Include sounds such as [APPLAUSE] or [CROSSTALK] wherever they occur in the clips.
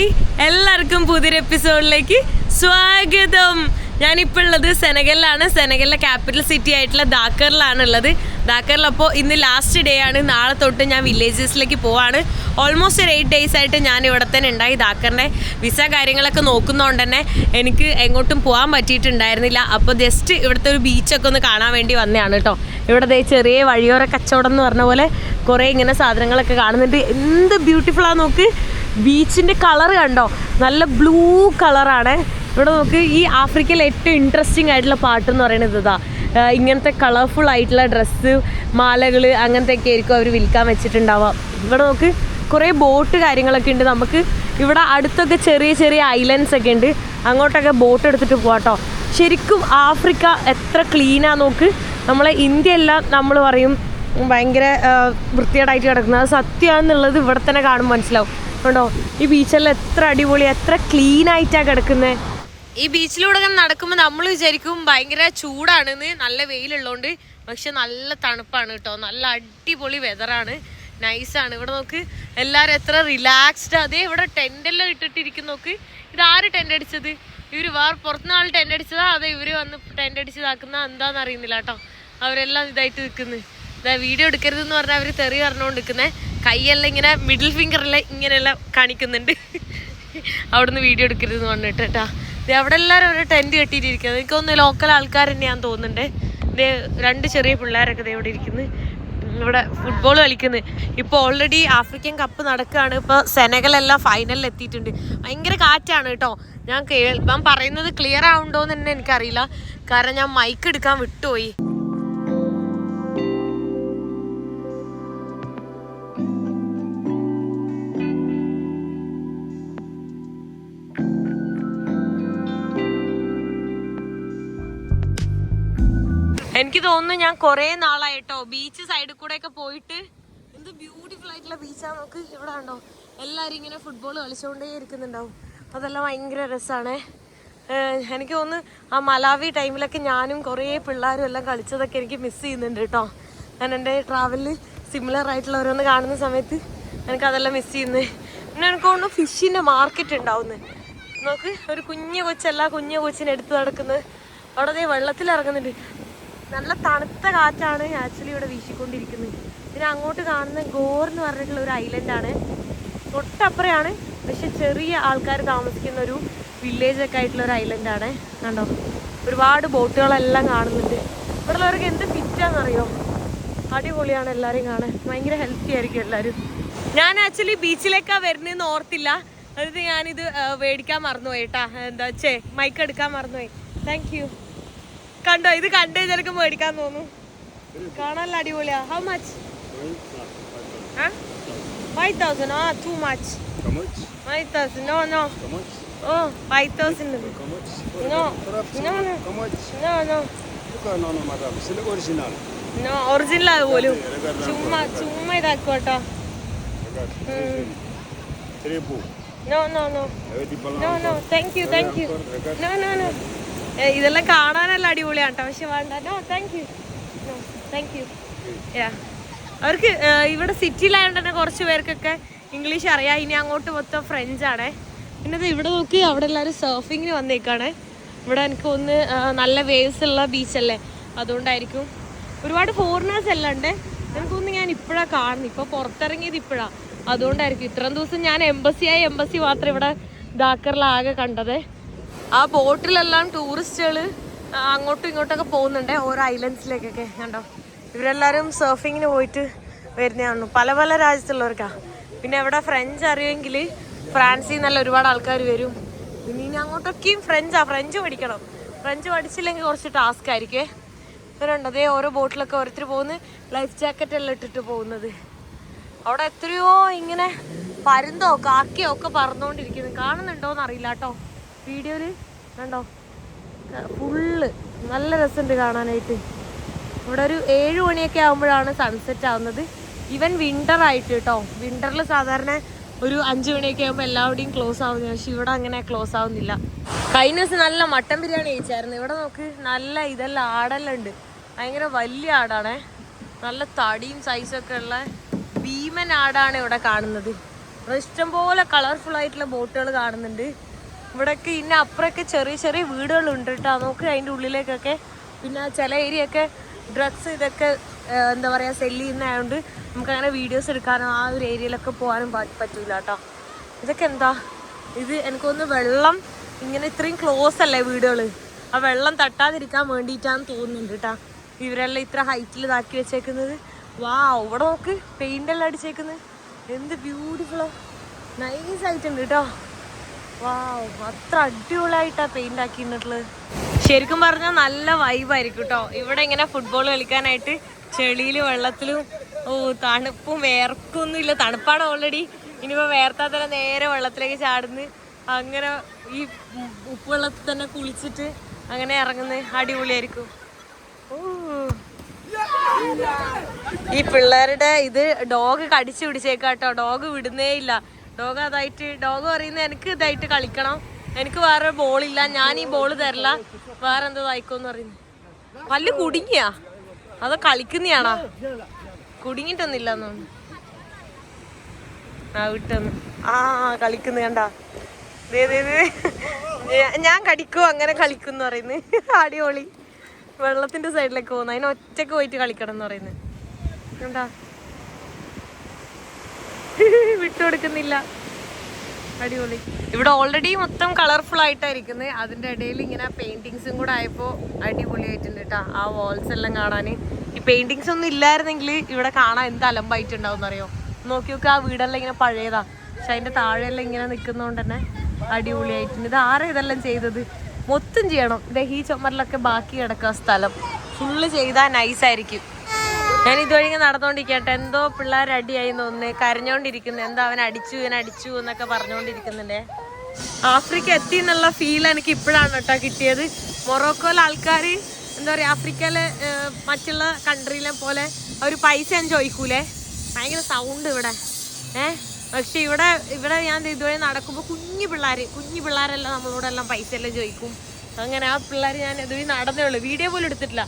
Hi. എല്ലാവർക്കും പുതിയൊരു എപ്പിസോഡിലേക്ക് സ്വാഗതം. ഞാനിപ്പോൾ ഉള്ളത് സെനഗലിലാണ്. സെനഗലിലെ ക്യാപിറ്റൽ സിറ്റി ആയിട്ടുള്ള ദാക്കറിലാണ് ഉള്ളത് ദാക്കറിൽ. അപ്പോൾ ഇന്ന് ലാസ്റ്റ് ഡേ ആണ്. നാളെ തൊട്ട് ഞാൻ വില്ലേജസിലേക്ക് പോവാണ്. ഓൾമോസ്റ്റ് ഒരു എയ്റ്റ് ഡേയ്സ് ആയിട്ട് ഞാൻ ഇവിടെ തന്നെ ഉണ്ടായി. ദാക്കറിന്റെ വിസ കാര്യങ്ങളൊക്കെ നോക്കുന്നതുകൊണ്ട് തന്നെ എനിക്ക് എങ്ങോട്ടും പോകാൻ പറ്റിയിട്ടുണ്ടായിരുന്നില്ല. അപ്പോൾ ജസ്റ്റ് ഇവിടുത്തെ ഒരു ബീച്ചൊക്കെ ഒന്ന് കാണാൻ വേണ്ടി വന്നതാണ് കേട്ടോ. ഇവിടെ ദേ ചെറിയ വഴിയോര കച്ചവടം എന്ന് പറഞ്ഞ പോലെ കുറേ ഇങ്ങനെ സാധനങ്ങളൊക്കെ കാണുന്നുണ്ട്. എന്ത് ബ്യൂട്ടിഫുള്ളാണ് നോക്ക്. ബീച്ചിന്റെ കളർ കണ്ടോ? നല്ല ബ്ലൂ കളറാണ് ഇവിടെ നോക്ക് ഈ ആഫ്രിക്കയിലെ ഏറ്റവും ഇൻട്രസ്റ്റിംഗ് ആയിട്ടുള്ള പാട്ട് എന്ന് പറയുന്നത് ഇതാ. ഇങ്ങനത്തെ കളർഫുൾ ആയിട്ടുള്ള ഡ്രസ്സ് മാലകൾ അങ്ങനത്തെ ഒക്കെ ആയിരിക്കും അവർ വിൽക്കാൻ വെച്ചിട്ടുണ്ടാവുക. ഇവിടെ നമുക്ക് കുറേ ബോട്ട് കാര്യങ്ങളൊക്കെ ഉണ്ട്. നമുക്ക് ഇവിടെ അടുത്തൊക്കെ ചെറിയ ചെറിയ ഐലൻഡ്സ് ഒക്കെ ഉണ്ട്. അങ്ങോട്ടൊക്കെ ബോട്ട് എടുത്തിട്ട് പോകാട്ടോ ശരിക്കും ആഫ്രിക്ക എത്ര ക്ലീനാ നോക്ക്. നമ്മളെ ഇന്ത്യ എല്ലാം നമ്മൾ പറയും ഭയങ്കര വൃത്തികേടായിട്ട് കിടക്കുന്നത് അത് സത്യമാണെന്നുള്ളത് ഇവിടെ തന്നെ കാണുമ്പോൾ മനസ്സിലാവും. കണ്ടോ? ഈ ബീച്ചെല്ലാം എത്ര അടിപൊളി എത്ര ക്ലീനായിട്ടാണ് കിടക്കുന്നത് ഈ ബീച്ചിലൂടെ നടക്കുമ്പോൾ നമ്മൾ വിചാരിക്കും ഭയങ്കര ചൂടാണെന്ന് നല്ല വെയിലുള്ളതുകൊണ്ട് പക്ഷെ നല്ല തണുപ്പാണ് കേട്ടോ. നല്ല അടിപൊളി വെതറാണ് നൈസാണ് ഇവിടെ നോക്ക് എല്ലാവരും എത്ര റിലാക്സ്ഡ് അതേ ഇവിടെ ടെന്റെല്ലാം ഇട്ടിട്ടിരിക്കും നോക്ക്. ഇത് ആര് ടെന്റ് അടിച്ചത്? ഇവർ വേറെ പുറത്തുനിന്ന് ആൾ ടെന്റ് അടിച്ചതാ? അതെ ഇവർ വന്ന് ടെന്റ് അടിച്ചതാക്കുന്ന എന്താണെന്ന് അറിയുന്നില്ല കേട്ടോ. അവരെല്ലാം ഇതായിട്ട് നിൽക്കുന്നത് ഇതാ വീഡിയോ എടുക്കരുതെന്ന് പറഞ്ഞാൽ അവർ തെറി പറഞ്ഞുകൊണ്ട് നിൽക്കുന്നത് കൈയെല്ലാം ഇങ്ങനെ മിഡിൽ ഫിംഗറെല്ലാം ഇങ്ങനെയെല്ലാം കാണിക്കുന്നുണ്ട്. [LAUGHS] അവിടുന്ന് വീഡിയോ എടുക്കരുതെന്ന് പറഞ്ഞിട്ട് കേട്ടാ. അവിടെ എല്ലാവരും ഒരു ടെന്റ് കെട്ടിയിട്ടിരിക്കുന്നത് എനിക്കൊന്ന് ലോക്കൽ ആൾക്കാർ തന്നെയാന്ന് തോന്നുന്നുണ്ട്. ഇത് രണ്ട് ചെറിയ പിള്ളേരൊക്കെ ഇവിടെ ഇരിക്കുന്നു. ഇവിടെ ഫുട്ബോൾ കളിക്കുന്നത് ഇപ്പോൾ ഓൾറെഡി ആഫ്രിക്കൻ കപ്പ് നടക്കുകയാണ്. ഇപ്പോൾ സെനകളെല്ലാം ഫൈനലിൽ എത്തിയിട്ടുണ്ട്. ഭയങ്കര കാറ്റാണ് കേട്ടോ. ഞാൻ കേൾ ഞാൻ പറയുന്നത് ക്ലിയർ ആവുണ്ടോ എന്ന് തന്നെ എനിക്കറിയില്ല. കാരണം ഞാൻ മൈക്ക് എടുക്കാൻ വിട്ടുപോയി. തോന്നുന്നു ഞാൻ കൊറേ നാളായിട്ടോ ബീച്ച് സൈഡിൽ കൂടെ ഒക്കെ പോയിട്ട് എന്ത് ബ്യൂട്ടിഫുൾ ആയിട്ടുള്ള ബീച്ചാ നമുക്ക് ഇവിടെ ഉണ്ടോ എല്ലാവരും ഇങ്ങനെ ഫുട്ബോൾ കളിച്ചുകൊണ്ടേ ഇരിക്കുന്നുണ്ടാവും. അതെല്ലാം ഭയങ്കര രസമാണ് എനിക്ക് തോന്നുന്നു ആ മലാവി ടൈമിലൊക്കെ ഞാനും കുറേ പിള്ളേരും എല്ലാം കളിച്ചതൊക്കെ എനിക്ക് മിസ് ചെയ്യുന്നുണ്ട് കേട്ടോ ഞാൻ എന്റെ ട്രാവലിൽ സിമിലർ ആയിട്ടുള്ള ഓരോന്ന് കാണുന്ന സമയത്ത് എനിക്ക് അതെല്ലാം മിസ് ചെയ്യുന്നത് പിന്നെ എനിക്ക് തോന്നുന്നു ഫിഷിന്റെ മാർക്കറ്റ് ഉണ്ടാവുന്നത് നോക്ക് ഒരു കുഞ്ഞു കൊച്ചല്ല കുഞ്ഞു കൊച്ചിനെ എടുത്ത് നടക്കുന്നത്. അവിടെ വെള്ളത്തിൽ ഇറങ്ങുന്നുണ്ട് നല്ല തണുത്ത കാറ്റാണ് ആക്ച്വലി ഇവിടെ വീശിക്കൊണ്ടിരിക്കുന്നത്. പിന്നെ അങ്ങോട്ട് കാണുന്ന ഗോർ എന്ന് പറഞ്ഞിട്ടുള്ള ഒരു ഐലൻഡ് ആണ്. തൊട്ടപ്പുറയാണ്. പക്ഷെ ചെറിയ ആൾക്കാർ താമസിക്കുന്ന ഒരു വില്ലേജ് ഒക്കെ ആയിട്ടുള്ള ഒരു ഐലൻഡ് ആണ്. കണ്ടോ? ഒരുപാട് ബോട്ടുകളെല്ലാം കാണുന്നുണ്ട്. ഇവിടെ ഉള്ളവർക്ക് എന്ത് ഫിറ്റാണെന്നറിയോ അടിപൊളിയാണ് എല്ലാവരെയും കാണാൻ. ഭയങ്കര ഹെൽത്തി ആയിരിക്കും എല്ലാവരും ഞാൻ ആക്ച്വലി ബീച്ചിലേക്കാണ് വരുന്നതെന്ന് ഓർത്തില്ല. എന്നിട്ട് ഞാനിത് മേടിക്കാൻ മറന്നുപോയി കേട്ടാ എന്താ ചേ മൈക്ക് എടുക്കാൻ മറന്നുപോയി. താങ്ക് യു കണ്ടോ ഇത് കണ്ടേ ചിലക്ക് മേടിക്കാൻ തോന്നും. കാണാനല്ല അടിപൊളിയാ. How much five thousand ah too much? Five thousand no no? Oh five thousand? No no no? No original അത് പോലും. ചുമ്മാ ചുമ്മാ ഇതാക്കോട്ടോ. No no no. No no thank you thank you no no no ഇതെല്ലാം കാണാനല്ല അടിപൊളിയാണ് പക്ഷെ വേണ്ട. No thank you thank you അവർക്ക് ഏ, ഇവിടെ സിറ്റിയിലായതുകൊണ്ട് തന്നെ കുറച്ച് പേർക്കൊക്കെ ഇംഗ്ലീഷ് അറിയാം. ഇനി അങ്ങോട്ട് മൊത്തം ഫ്രഞ്ച് ആണ്. പിന്നെ ഇവിടെ നോക്കി അവിടെ എല്ലാവരും സർഫിങ്ങിന് വന്നേക്കാണ്. ഇവിടെ എനിക്ക് ഒന്ന് നല്ല വേവ്സ് ഉള്ള ബീച്ചല്ലേ അതുകൊണ്ടായിരിക്കും. ഒരുപാട് ഫോറിനേഴ്സ് എല്ലാം ഉണ്ട്. എനിക്ക് തോന്നുന്നു ഞാൻ ഇപ്പോഴാണ് കാണുന്നത് ഇപ്പോൾ പുറത്തിറങ്ങിയത് ഇപ്പോഴാണ് അതുകൊണ്ടായിരിക്കും. ഇത്രയും ദിവസം ഞാൻ എംബസിയായി എംബസി മാത്രം ഇവിടെ ദാക്കറിലാകെ കണ്ടത്. ആ ബോട്ടിലെല്ലാം ടൂറിസ്റ്റുകൾ അങ്ങോട്ടും ഇങ്ങോട്ടൊക്കെ പോകുന്നുണ്ട്. ഓരോ ഐലൻഡ്സിലേക്കൊക്കെ കണ്ടോ? ഇവരെല്ലാവരും സർഫിങ്ങിന് പോയിട്ട് വരുന്നതാണ് പല പല രാജ്യത്തുള്ളവർക്കാ. പിന്നെ എവിടെ ഫ്രഞ്ച് അറിയുമെങ്കിൽ ഫ്രാൻസിൽ നിന്നല്ല ഒരുപാട് ആൾക്കാർ വരും. പിന്നെ ഇനി അങ്ങോട്ടൊക്കെയും ഫ്രഞ്ചാണ് ഫ്രഞ്ച് പഠിക്കണം. ഫ്രഞ്ച് പഠിച്ചില്ലെങ്കിൽ കുറച്ച് ടാസ്ക് ആയിരിക്കേ. ഇവരുണ്ട് അതേ ഓരോ ബോട്ടിലൊക്കെ ഓരോരുത്തർ പോകുന്നു. ലൈഫ് ജാക്കറ്റ് എല്ലാം ഇട്ടിട്ട് പോകുന്നത്. അവിടെ എത്രയോ ഇങ്ങനെ പരുന്തോ കാക്കയോ ഒക്കെ പറന്നുകൊണ്ടിരിക്കുന്നു കാണുന്നുണ്ടോന്ന് അറിയില്ല കേട്ടോ വീഡിയോയിൽ കണ്ടോ? ഫുള്ള് നല്ല രസമുണ്ട് കാണാനായിട്ട്. ഇവിടെ ഒരു ഏഴ് മണിയൊക്കെ ആകുമ്പോഴാണ് സൺസെറ്റ് ആവുന്നത്. ഈവൻ വിന്റർ ആയിട്ട് കേട്ടോ വിന്ററിൽ സാധാരണ ഒരു അഞ്ച് മണിയൊക്കെ ആകുമ്പോൾ എല്ലാവിടെയും ക്ലോസ് ആവുന്ന. പക്ഷെ ഇവിടെ അങ്ങനെ ക്ലോസ് ആവുന്നില്ല. കഴിഞ്ഞ ദിവസം നല്ല മട്ടൻ ബിരിയാണി കഴിച്ചായിരുന്നു. ഇവിടെ നോക്ക് നല്ല ഇതെല്ലാം ആടെല്ലാം ഉണ്ട്. ഭയങ്കര വലിയ ആടാണേ. നല്ല തടിയും സൈസൊക്കെ ഉള്ള ഭീമൻ ആടാണ് ഇവിടെ കാണുന്നത്. ഇഷ്ടംപോലെ കളർഫുൾ ആയിട്ടുള്ള ബോട്ടുകൾ കാണുന്നുണ്ട്. ഇവിടെയൊക്കെ ഇന്ന അപ്പുറമൊക്കെ ചെറിയ ചെറിയ വീടുകളുണ്ട് കേട്ടോ നോക്ക് അതിന്റെ ഉള്ളിലേക്കൊക്കെ. പിന്നെ ചില ഏരിയ ഒക്കെ ഡ്രഗ്സ് ഇതൊക്കെ എന്താ പറയുക സെല്ല് ചെയ്യുന്നതായതുകൊണ്ട് നമുക്ക് അങ്ങനെ വീഡിയോസ് എടുക്കാനോ ആ ഒരു ഏരിയയിലൊക്കെ പോകാനും പറ്റൂല കേട്ടോ ഇതൊക്കെ എന്താ? ഇത് എനിക്കൊന്ന് വെള്ളം ഇങ്ങനെ ഇത്രയും ക്ലോസ് അല്ലേ വീടുകൾ ആ വെള്ളം തട്ടാതിരിക്കാൻ വേണ്ടിയിട്ടാന്ന് തോന്നുന്നുണ്ട് കേട്ടോ ഇവരെല്ലാം ഇത്ര ഹൈറ്റിൽ ഇതാക്കി വെച്ചേക്കുന്നത്. വാ ഇവിടെ നോക്ക് പെയിന്റ് എല്ലാം അടിച്ചേക്കുന്നത്. എന്ത് ബ്യൂട്ടിഫുള്ളോ നൈസ് ആയിട്ടുണ്ട് കേട്ടോ അത്ര അടിപൊളിയായിട്ടാ പെയിന്റ് ആക്കിയിട്ടുള്ളത് ശരിക്കും പറഞ്ഞാൽ നല്ല വൈബായിരിക്കും കേട്ടോ ഇവിടെ ഇങ്ങനെ ഫുട്ബോൾ കളിക്കാനായിട്ട് ചെളിയിലും വെള്ളത്തിലും ഓ തണുപ്പും വേർക്കൊന്നും ഇല്ല തണുപ്പാണ് ഓൾറെഡി ഇനിയിപ്പോ വേർത്താൽ തന്നെ നേരെ വെള്ളത്തിലേക്ക് ചാടുന്ന്. അങ്ങനെ ഈ ഉപ്പുവെള്ളത്തിൽ തന്നെ കുളിച്ചിട്ട് അങ്ങനെ ഇറങ്ങുന്നത് അടിപൊളിയായിരിക്കും. ഓ. ഈ പിള്ളേരുടെ ഇത് ഡോഗ് കടിച്ചു പിടിച്ചേക്കാട്ടോ. ഡോഗ് വിടുന്നേ ഇല്ല. ഡോഗ് അതായിട്ട് ഡോഗ് പറയുന്നത് എനിക്ക് ഇതായിട്ട് കളിക്കണം. എനിക്ക് വേറെ ബോളില്ല ഞാൻ ഈ ബോൾ തരില്ല. വേറെ എന്തോ എന്ന് പറയുന്നു. പല്ല് കുടുങ്ങിയാ? അതോ കളിക്കുന്നയാണോ? കുടുങ്ങിട്ടൊന്നില്ല തോന്നുന്നു. ആ കളിക്കുന്ന കണ്ടാ. ഞാൻ കടിക്കും? അങ്ങനെ കളിക്കും എന്ന് പറയുന്നത് അടിപൊളി. വെള്ളത്തിന്റെ സൈഡിലേക്ക് പോകുന്നു. അതിന് ഒറ്റയ്ക്ക് പോയിട്ട് കളിക്കണം എന്ന് പറയുന്നത് കണ്ടാ? വിട്ടുകൊടുക്കുന്നില്ല. അടിപൊളി. ഇവിടെ ഓൾറെഡി മൊത്തം കളർഫുൾ ആയിട്ടായിരിക്കുന്നത് അതിന്റെ ഇടയിൽ ഇങ്ങനെ പെയിന്റിങ്സും കൂടെ ആയപ്പോ അടിപൊളിയായിട്ടുണ്ട് കേട്ടോ ആ വാൾസ് എല്ലാം കാണാന് ഈ പെയിന്റിങ്സ് ഒന്നും ഇല്ലായിരുന്നെങ്കിൽ ഇവിടെ കാണാൻ എന്ത് അലമ്പായിട്ടുണ്ടാവും അറിയോ നോക്കി നോക്കി ആ വീടെല്ലാം ഇങ്ങനെ പഴയതാ. പക്ഷെ അതിന്റെ താഴെയെല്ലാം ഇങ്ങനെ നിൽക്കുന്നതുകൊണ്ട് തന്നെ അടിപൊളിയായിട്ടുണ്ട്. ഇത് ആരാ ഇതെല്ലാം ചെയ്തത്? മൊത്തം ചെയ്യണം. ഇതേ ഈ ചുമരിലൊക്കെ ബാക്കി കിടക്കുക സ്ഥലം. ഫുള്ള് ചെയ്താൽ നൈസായിരിക്കും ഞാൻ ഇതുവഴി നടന്നോണ്ടിരിക്കട്ടെ. എന്തോ പിള്ളേർ അടിയായി തോന്നുന്നു. കരഞ്ഞോണ്ടിരിക്കുന്നു. എന്തോ അവൻ അടിച്ചു ഇവൻ അടിച്ചു എന്നൊക്കെ പറഞ്ഞുകൊണ്ടിരിക്കുന്നുണ്ടേ ആഫ്രിക്ക എത്തി എന്നുള്ള ഫീൽ എനിക്ക് ഇപ്പോഴാണ് കേട്ടോ കിട്ടിയത്. മൊറോക്കോയിലെ ആൾക്കാർ എന്താ പറയുക ആഫ്രിക്കയിലെ മറ്റുള്ള കൺട്രിയിലെ പോലെ അവർ പൈസ ഞാൻ ചോദിക്കൂലേ? ഭയങ്കര സൗണ്ട് ഇവിടെ. ഏ? പക്ഷെ ഇവിടെ ഇവിടെ ഞാൻ ഇതുവഴി നടക്കുമ്പോൾ കുഞ്ഞു പിള്ളേർ കുഞ്ഞു പിള്ളേരെല്ലാം നമ്മളോടെല്ലാം പൈസ എല്ലാം ചോദിക്കും. അങ്ങനെ ആ പിള്ളേർ ഞാൻ ഇതുവഴി നടന്നേ ഉള്ളൂ. വീഡിയോ പോലും എടുത്തിട്ടില്ല.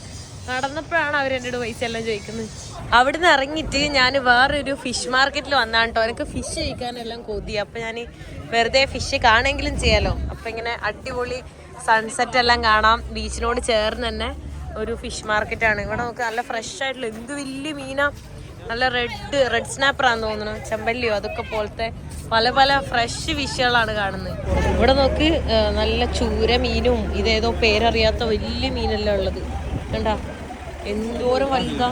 നടന്നപ്പോഴാണ് അവർ എന്നോട് പൈസ എല്ലാം ചോദിക്കുന്നത്. അവിടുന്ന് ഇറങ്ങിയിട്ട് ഞാൻ വേറൊരു ഫിഷ് മാർക്കറ്റിൽ വന്നാണ് കേട്ടോ എനിക്ക് ഫിഷ് കഴിക്കാനെല്ലാം കൊതി. അപ്പം ഞാൻ വെറുതെ ഫിഷ് കാണെങ്കിലും ചെയ്യാലോ. അപ്പം ഇങ്ങനെ അടിപൊളി സൺസെറ്റ് എല്ലാം കാണാം. ബീച്ചിനോട് ചേർന്ന് തന്നെ ഒരു ഫിഷ് മാർക്കറ്റാണ് ഇവിടെ നമുക്ക് നല്ല ഫ്രഷ് ആയിട്ടുള്ള എന്ത് വലിയ മീനാ. നല്ല റെഡ് റെഡ് സ്നാപ്പറാന്ന് തോന്നുന്നു. ചെമ്പല്ലിയോ അതൊക്കെ പോലത്തെ പല പല ഫ്രഷ് ഫിഷുകളാണ് കാണുന്നത്. ഇവിടെ നോക്ക് നല്ല ചൂര മീനും. ഇതേതോ പേരറിയാത്ത വലിയ മീനല്ല ഉള്ളത്. കണ്ടാ? എന്തോരം വലുതാ.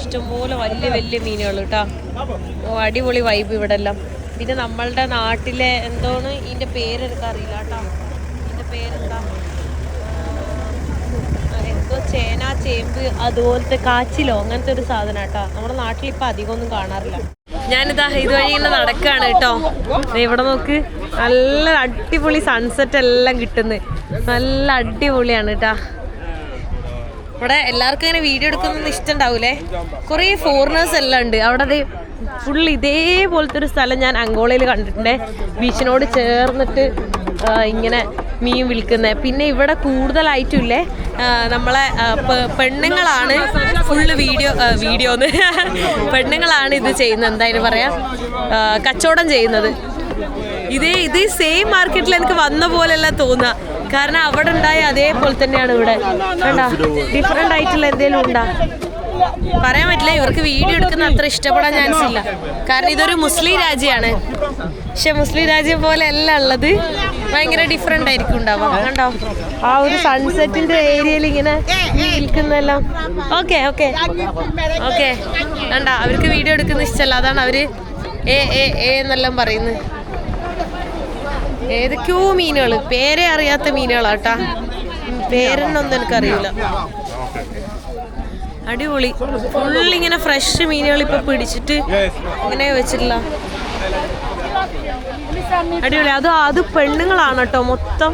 ഇഷ്ടംപോലെ വലിയ വലിയ മീനുകൾ കേട്ടോ. ഓ അടിപൊളി വൈബ് ഇവിടെ എല്ലാം പിന്നെ നമ്മളുടെ നാട്ടിലെ എന്തോന്ന്? ഇതിന്റെ പേര് എനിക്ക് അറിയില്ല കേട്ടോ. ഇതിന്റെ പേരെന്താ? എന്തോ ചേന ചേമ്പ് അതുപോലത്തെ കാച്ചിലോ അങ്ങനത്തെ ഒരു സാധനം കേട്ടോ. നമ്മുടെ നാട്ടിൽ ഇപ്പൊ അധികം ഒന്നും കാണാറില്ല. ഞാനിതാ ഇതുവഴി ഇങ്ങനെ നടക്കാണ് കേട്ടോ. ഇവിടെ നോക്ക്. നല്ല അടിപൊളി സൺസെറ്റ് എല്ലാം കിട്ടുന്നത് നല്ല അടിപൊളിയാണ് കേട്ടാ. ഇവിടെ എല്ലാവർക്കും ഇങ്ങനെ വീഡിയോ എടുക്കുന്നൊന്നും ഇഷ്ടമുണ്ടാവൂലേ? കുറേ ഫോറിനേഴ്സ് എല്ലാം ഉണ്ട്. അവിടെ ഫുൾ ഇതേപോലത്തെ ഒരു സ്ഥലം ഞാൻ അങ്കോളയിൽ കണ്ടിട്ടുണ്ട്. ബീച്ചിനോട് ചേർന്നിട്ട് ഇങ്ങനെ മീൻ വിൽക്കുന്നത് പിന്നെ ഇവിടെ കൂടുതലായിട്ടും ഇല്ലേ നമ്മളെ പെണ്ണുങ്ങളാണ് ഫുള്ള് വീഡിയോ വീഡിയോന്ന് പെണ്ണുങ്ങളാണ് ഇത് ചെയ്യുന്നത്. എന്തായാലും പറയാം. കച്ചവടം ചെയ്യുന്നത്. ഇതേ ഇത് സെയിം മാർക്കറ്റിൽ എനിക്ക് വന്ന പോലെയല്ല തോന്നുക. കാരണം അവിടെ ഉണ്ടായ അതേപോലെ തന്നെയാണ് ഇവിടെ. ഡിഫറെന്റ് ആയിട്ടുള്ള എന്തെങ്കിലും ഉണ്ടാ? പറയാൻ പറ്റില്ല. ഇവർക്ക് വീഡിയോ എടുക്കുന്ന അത്ര ഇഷ്ടപ്പെടാൻ ചാൻസ് ഇല്ല. കാരണം ഇതൊരു മുസ്ലിം രാജ്യമാണ്. പക്ഷെ മുസ്ലിം രാജ്യം പോലെ അല്ല ഉള്ളത്. ഭയങ്കര ഡിഫറെന്റ് ആയിരിക്കും ഉണ്ടാവുക. കണ്ടോ? ആ ഒരു സൺസെറ്റിന്റെ ഏരിയയിൽ ഇങ്ങനെ നിൽക്കുന്നെല്ലാം. ഓക്കെ ഓക്കെ ഓക്കെ കണ്ട? അവർക്ക് വീഡിയോ എടുക്കുന്ന ഇഷ്ടമല്ല. അതാണ് അവർ എ ഏ എന്നെല്ലാം പറയുന്നത്. ഏതൊക്കെയോ മീനുകൾ? പേരെ അറിയാത്ത മീനുകളാട്ടാ. പേരെന്നൊന്നും എനിക്കറിയില്ല. അടിപൊളി. ഫുൾ ഇങ്ങനെ ഫ്രഷ് മീനുകൾ ഇപ്പൊ പിടിച്ചിട്ട് ഇങ്ങനെ വെച്ചിട്ടില്ല അടിപൊളി. അത് അത് പെണ്ണുങ്ങളാണ് കേട്ടോ മൊത്തം.